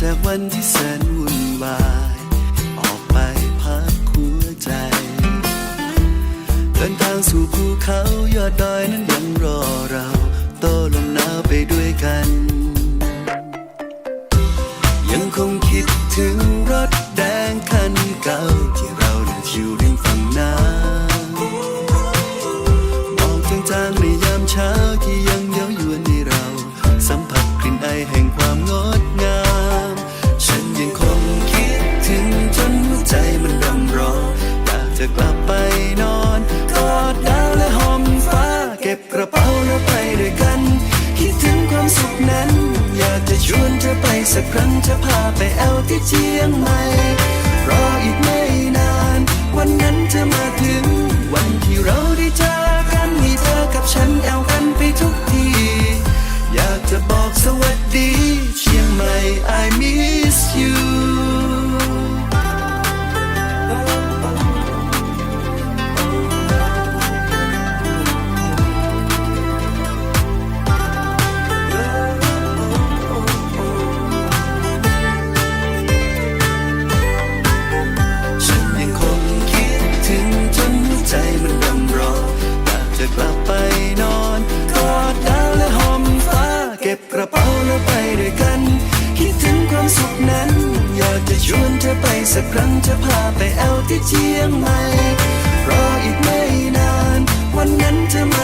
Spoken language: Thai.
จากวันที่แสนวุ่นวาย ออกไปพักหัวใจ เดินทางสู่ภูเขายอดดอยนั้นยังรอเรา โตลมหนาวไปด้วยกัน ยังคงคิดถึงรถแดงคันเก่าที่เราเด้ชิวริมฝั่งน้ำมองจางๆในยามเช้าที่ยังเย้ายวนให้เรา สัมผัสกลิ่นไอแห่งความงดงาม จะกลับไปนอนกอดดาวและหอมฟ้า เก็บกระเป๋าแล้วไปด้วยกัน คิดถึงความสุขนั้น อยากจะชวนเธอไปสักครั้งจะพาไปแอลที่เชียงใหม่รออีกไม่นาน วันนั้นจะมาถึง วันที่เราได้เจอกันมีเธอกับฉันแอลกันไปทุกที อยากจะบอกสวัสดี เชียงใหม่ I miss you ธอไปสักครั้งจะพาไปแอลที่เชียงใหม่ รออีกไม่นาน วันนั้นจะมา